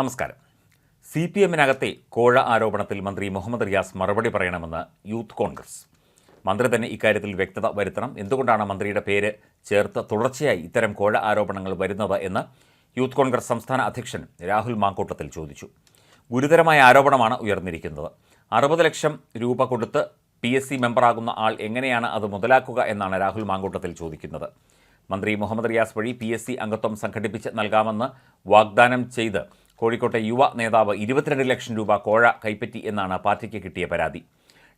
നമസ്കാരം. C P എമ്മിനകത്തെ കോഴ ആരോപണത്തിൽ മന്ത്രി മുഹമ്മദ് റിയാസ് മറുപടി പറയണമെന്ന് യൂത്ത് കോൺഗ്രസ്. മന്ത്രി തന്നെ ഇക്കാര്യത്തിൽ വ്യക്തത വരുത്തണം. എന്തുകൊണ്ടാണ് മന്ത്രിയുടെ പേര് ചേർത്ത് തുടർച്ചയായി ഇത്തരം കോഴ ആരോപണങ്ങൾ വരുന്നത് എന്ന് യൂത്ത് കോൺഗ്രസ് സംസ്ഥാന അധ്യക്ഷൻ രാഹുൽ മാങ്കൂട്ടത്തിൽ ചോദിച്ചു. ഗുരുതരമായ ആരോപണമാണ് ഉയർന്നിരിക്കുന്നത്. അറുപത് ലക്ഷം രൂപ കൊടുത്ത് പി എസ് സി മെമ്പറാകുന്ന ആൾ എങ്ങനെയാണ് അത് മുതലാക്കുക എന്നാണ് രാഹുൽ മാങ്കൂട്ടത്തിൽ ചോദിക്കുന്നത്. മന്ത്രി മുഹമ്മദ് റിയാസ് വഴി പി എസ് സി അംഗത്വം സംഘടിപ്പിച്ച് നൽകാമെന്ന് വാഗ്ദാനം ചെയ്ത് കോഴിക്കോട്ടെ യുവ നേതാവ് ഇരുപത്തിരണ്ട് ലക്ഷം രൂപ കോഴ കൈപ്പറ്റി എന്നാണ് പാർട്ടിക്ക് കിട്ടിയ പരാതി.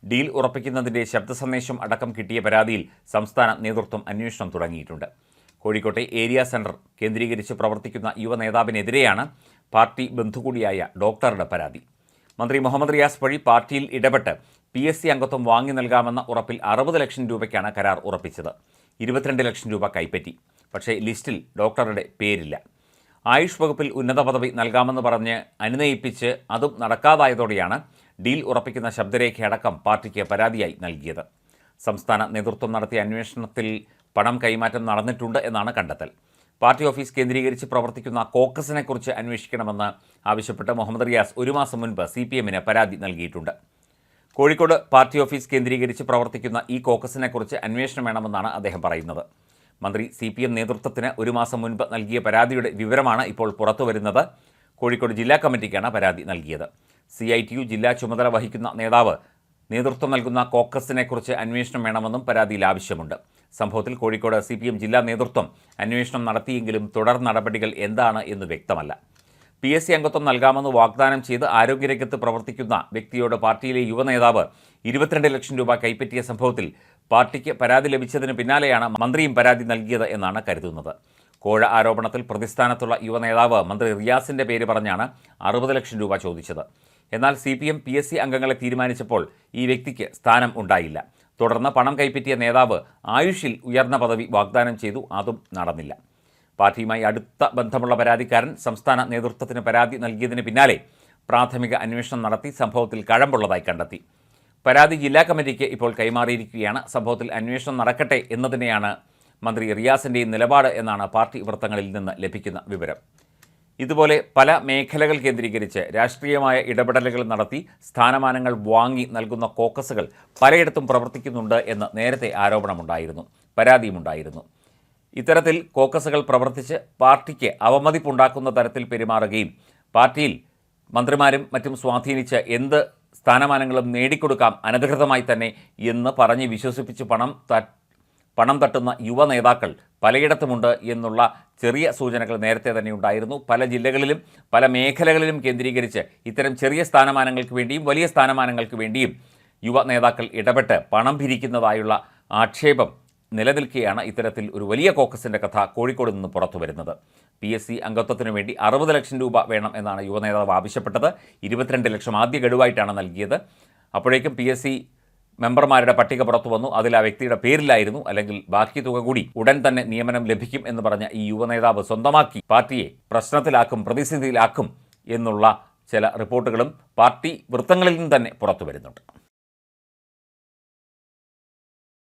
ഡീൽ ഉറപ്പിക്കുന്നതിന്റെ ശബ്ദ സന്ദേശം അടക്കം കിട്ടിയ പരാതിയിൽ സംസ്ഥാന നേതൃത്വം അന്വേഷണം തുടങ്ങിയിട്ടുണ്ട്. കോഴിക്കോട്ടെ ഏരിയ സെന്റർ കേന്ദ്രീകരിച്ച് പ്രവർത്തിക്കുന്ന യുവ നേതാവിനെതിരെയാണ് പാർട്ടി ബന്ധുകൂടിയായ ഡോക്ടറുടെ പരാതി. മന്ത്രി മുഹമ്മദ് റിയാസ് വഴി പാർട്ടിയിൽ ഇടപെട്ട് പി എസ് സി അംഗത്വം വാങ്ങി നൽകാമെന്ന ഉറപ്പിൽ അറുപത് ലക്ഷം രൂപയ്ക്കാണ് കരാർ ഉറപ്പിച്ചത്. ഇരുപത്തിരണ്ട് ലക്ഷം രൂപ കൈപ്പറ്റി. പക്ഷേ ലിസ്റ്റിൽ ഡോക്ടറുടെ പേരില്ല. ആയുഷ് വകുപ്പിൽ ഉന്നത പദവി നൽകാമെന്ന് പറഞ്ഞ് അനുനയിപ്പിച്ച് അതും നടക്കാതായതോടെയാണ് ഡീൽ ഉറപ്പിക്കുന്ന ശബ്ദരേഖയടക്കം പാർട്ടിക്ക് പരാതിയായി നൽകിയത്. സംസ്ഥാന നേതൃത്വം നടത്തിയ അന്വേഷണത്തിൽ പണം കൈമാറ്റം നടന്നിട്ടുണ്ട് എന്നാണ് കണ്ടെത്തൽ. പാർട്ടി ഓഫീസ് കേന്ദ്രീകരിച്ച് പ്രവർത്തിക്കുന്ന കോക്കസിനെക്കുറിച്ച് അന്വേഷിക്കണമെന്ന് ആവശ്യപ്പെട്ട് മുഹമ്മദ് റിയാസ് ഒരു മാസം മുൻപ് സി പി എമ്മിന് പരാതി നൽകിയിട്ടുണ്ട്. കോഴിക്കോട് പാർട്ടി ഓഫീസ് കേന്ദ്രീകരിച്ച് പ്രവർത്തിക്കുന്ന ഈ കോക്കസിനെക്കുറിച്ച് അന്വേഷണം വേണമെന്നാണ് അദ്ദേഹം പറയുന്നത്. മന്ത്രി സി പി എം നേതൃത്വത്തിന് ഒരു മാസം മുൻപ് നൽകിയ പരാതിയുടെ വിവരമാണ് ഇപ്പോൾ പുറത്തുവരുന്നത് കോഴിക്കോട് ജില്ലാ കമ്മിറ്റിക്കാണ് പരാതി നൽകിയത്. സി ഐ ടി യു ജില്ലാ ചുമതല വഹിക്കുന്ന നേതാവ് നേതൃത്വം നൽകുന്ന കോക്കസിനെക്കുറിച്ച് അന്വേഷണം വേണമെന്നും പരാതിയിൽ ആവശ്യമുണ്ട്. സംഭവത്തിൽ കോഴിക്കോട് സി പി എം ജില്ലാ നേതൃത്വം അന്വേഷണം നടത്തിയെങ്കിലും തുടർ നടപടികൾ എന്താണ് എന്ന് വ്യക്തമല്ല. പി എസ് സി അംഗത്വം നൽകാമെന്ന് വാഗ്ദാനം ചെയ്ത് ആരോഗ്യരംഗത്ത് പ്രവർത്തിക്കുന്ന വ്യക്തിയോട് പാർട്ടിയിലെ യുവനേതാവ് ഇരുപത്തിരണ്ട് ലക്ഷം രൂപ കൈപ്പറ്റിയ സംഭവത്തിൽ പാർട്ടിക്ക് പരാതി ലഭിച്ചതിന് പിന്നാലെയാണ് മന്ത്രിയും പരാതി നൽകിയത് എന്നാണ് കരുതുന്നത്. കോഴ ആരോപണത്തിൽ പ്രതിസ്ഥാനത്തുള്ള യുവ നേതാവ് മന്ത്രി റിയാസിന്റെ പേര് പറഞ്ഞാണ് അറുപത് ലക്ഷം രൂപ ചോദിച്ചത്. എന്നാൽ C P M P S C അംഗങ്ങളെ തീരുമാനിച്ചപ്പോൾ ഈ വ്യക്തിക്ക് സ്ഥാനം ഉണ്ടായില്ല. തുടർന്ന് പണം കൈപ്പറ്റിയ നേതാവ് ആയുഷിൽ ഉയർന്ന പദവി വാഗ്ദാനം ചെയ്തു അതും നടന്നില്ല. പാർട്ടിയുമായി അടുത്ത ബന്ധമുള്ള പരാതിക്കാരൻ സംസ്ഥാന നേതൃത്വത്തിന് പരാതി നൽകിയതിന് പിന്നാലെ പ്രാഥമിക അന്വേഷണം നടത്തി സംഭവത്തിൽ കഴമ്പുള്ളതായി കണ്ടെത്തി. പരാതി ജില്ലാ കമ്മിറ്റിക്ക് ഇപ്പോൾ കൈമാറിയിരിക്കുകയാണ്. സംഭവത്തിൽ അന്വേഷണം നടക്കട്ടെ എന്നതിനെയാണ് മന്ത്രി റിയാസിന്റെയും നിലപാട് എന്നാണ് പാർട്ടി വൃത്തങ്ങളിൽ നിന്ന് ലഭിക്കുന്ന വിവരം. ഇതുപോലെ പല മേഖലകൾ കേന്ദ്രീകരിച്ച് രാഷ്ട്രീയമായ ഇടപെടലുകൾ നടത്തി സ്ഥാനമാനങ്ങൾ വാങ്ങി നൽകുന്ന കോക്കസുകൾ പലയിടത്തും പ്രവർത്തിക്കുന്നുണ്ട് എന്ന് നേരത്തെ ആരോപണമുണ്ടായിരുന്നു പരാതിയുമുണ്ടായിരുന്നു. ഇത്തരത്തിൽ കോക്കസുകൾ പ്രവർത്തിച്ച് പാർട്ടിക്ക് അവമതിപ്പുണ്ടാക്കുന്ന തരത്തിൽ പെരുമാറുകയും പാർട്ടിയിൽ മന്ത്രിമാരും മറ്റും സ്വാധീനിച്ച് എന്ത് സ്ഥാനമാനങ്ങളും നേടിക്കൊടുക്കാം അനധികൃതമായി തന്നെ എന്ന് പറഞ്ഞ് വിശ്വസിപ്പിച്ച് പണം പണം തട്ടുന്ന യുവ നേതാക്കൾ പലയിടത്തുമുണ്ട് എന്നുള്ള ചെറിയ സൂചനകൾ നേരത്തെ തന്നെ ഉണ്ടായിരുന്നു. പല ജില്ലകളിലും പല മേഖലകളിലും കേന്ദ്രീകരിച്ച് ഇത്തരം ചെറിയ സ്ഥാനമാനങ്ങൾക്ക് വേണ്ടിയും വലിയ സ്ഥാനമാനങ്ങൾക്ക് വേണ്ടിയും യുവ നേതാക്കൾ ഇടപെട്ട് പണം പിരിക്കുന്നതായുള്ള ആക്ഷേപം നിലനിൽക്കെയാണ് ഇത്തരത്തിൽ ഒരു വലിയ കോക്കസിന്റെ കഥ കോഴിക്കോട് നിന്ന് പുറത്തു വരുന്നത്. പി എസ് സി അംഗത്വത്തിനു വേണ്ടി അറുപത് ലക്ഷം രൂപ വേണം എന്നാണ് യുവനേതാവ് ആവശ്യപ്പെട്ടത്. ഇരുപത്തിരണ്ട് ലക്ഷം ആദ്യ ഗഡുവായിട്ടാണ് നൽകിയത്. അപ്പോഴേക്കും പി എസ് സി മെമ്പർമാരുടെ പട്ടിക പുറത്തു വന്നു. അതിൽ ആ വ്യക്തിയുടെ പേരിലായിരുന്നു. അല്ലെങ്കിൽ ബാക്കി തുക കൂടി ഉടൻ തന്നെ നിയമനം ലഭിക്കും എന്ന് പറഞ്ഞ ഈ യുവനേതാവ് സ്വന്തമാക്കി പാർട്ടിയെ പ്രശ്നത്തിലാക്കും പ്രതിസന്ധിയിലാക്കും എന്നുള്ള ചില റിപ്പോർട്ടുകളും പാർട്ടി വൃത്തങ്ങളിൽ നിന്ന് തന്നെ പുറത്തു വരുന്നുണ്ട്.